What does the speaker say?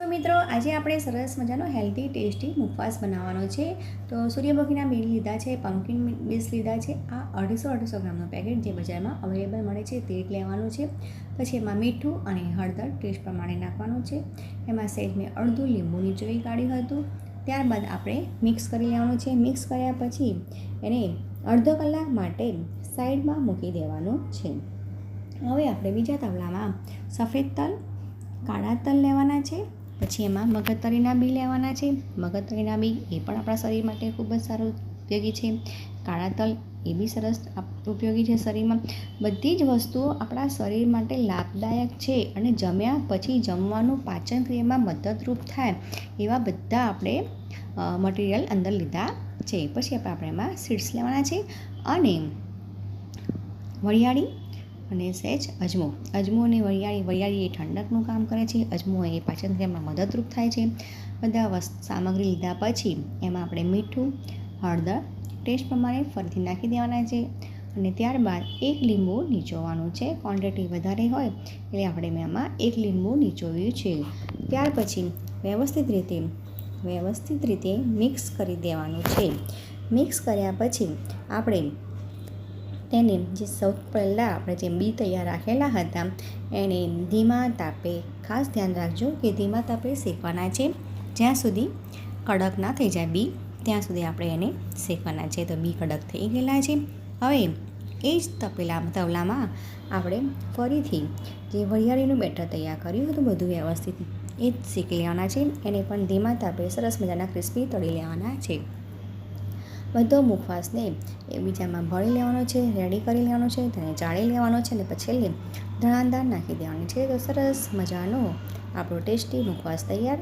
તો મિત્રો, આજે આપણે સરસ મજાનો હેલ્ધી ટેસ્ટી મુખવાસ બનાવવાનો છે. તો સૂર્યમુખીના બીજ લીધા છે પમ્પકિન બીજ લીધા છે. આ અઢીસો અઢીસો ગ્રામનું પેકેટ જે બજારમાં અવેલેબલ મળે છે તે લેવાનું છે. પછી એમાં મીઠું અને હળદર ટેસ્ટ પ્રમાણે નાખવાનું છે. એમાં સહેજ મેં અડધું લીંબુ નીચોવી કાઢ્યું હતું. ત્યારબાદ આપણે મિક્સ કરી લેવાનું છે. મિક્સ કર્યા પછી એને અડધો કલાક માટે સાઈડમાં મૂકી દેવાનું છે. હવે આપણે બીજા તવલામાં સફેદ તલ, કાળા તલ લેવાના છે. પછી એમાં મગજતરીના બી લેવાના છે. મગજતરીના બી એ પણ આપણા શરીર માટે ખૂબ જ સારું ઉપયોગી છે. કાળા તલ એ બી સરસ ઉપયોગી છે શરીરમાં. બધી જ વસ્તુઓ આપણા શરીર માટે લાભદાયક છે અને જમ્યા પછી જમવાનું પાચન ક્રિયામાં મદદરૂપ થાય એવા બધા આપણે મટીરિયલ અંદર લીધા છે. પછી આપણે એમાં સીડ્સ લેવાના છે અને વરિયાળી અને સહેજ અજમો. અજમો અને વરિયાળી. વરિયાળી એ ઠંડકનું કામ કરે છે. અજમો એ પાચન ક્રિયામાં મદદરૂપ થાય છે. બધા સામગ્રી લીધા પછી એમાં આપણે મીઠું, હળદર, ટેસ્ટ પ્રમાણે ફરીથી નાખી દેવાના છે. અને ત્યારબાદ એક લીંબુ નીચોવાનું છે. ક્વોન્ટિટી વધારે હોય એટલે આપણે મેં આમાં એક લીંબુ નીચોવ્યું છે. ત્યાર પછી વ્યવસ્થિત રીતે વ્યવસ્થિત રીતે મિક્સ કરી દેવાનું છે. મિક્સ કર્યા પછી આપણે તેને જે સૌ પહેલાં આપણે જે બી તૈયાર રાખેલા હતા એને ધીમા તાપે ખાસ ધ્યાન રાખજો કે ધીમા તાપે શેકવાના છે. જ્યાં સુધી કડક ના થઈ જાય બી, ત્યાં સુધી આપણે એને શેકવાના છે. તો બી કડક થઈ ગયેલા છે. હવે એ જ તપેલા તવલામાં આપણે ફરીથી જે વરિયાળીનું બેટર તૈયાર કર્યું હતું, બધું વ્યવસ્થિત એ જ શેકી લેવાના છે. એને પણ ધીમા તાપે સરસ મજાના ક્રિસ્પી તળી લેવાના છે. બધો મુખવાસને એકબીજામાં ભળી લેવાનો છે, રેડી કરી લેવાનો છે, તેને ચાળી લેવાનો છે અને પછી છેલ્લે ધણાદાર નાખી દેવાની છે. તો સરસ મજાનો આપણો ટેસ્ટી મુખવાસ તૈયાર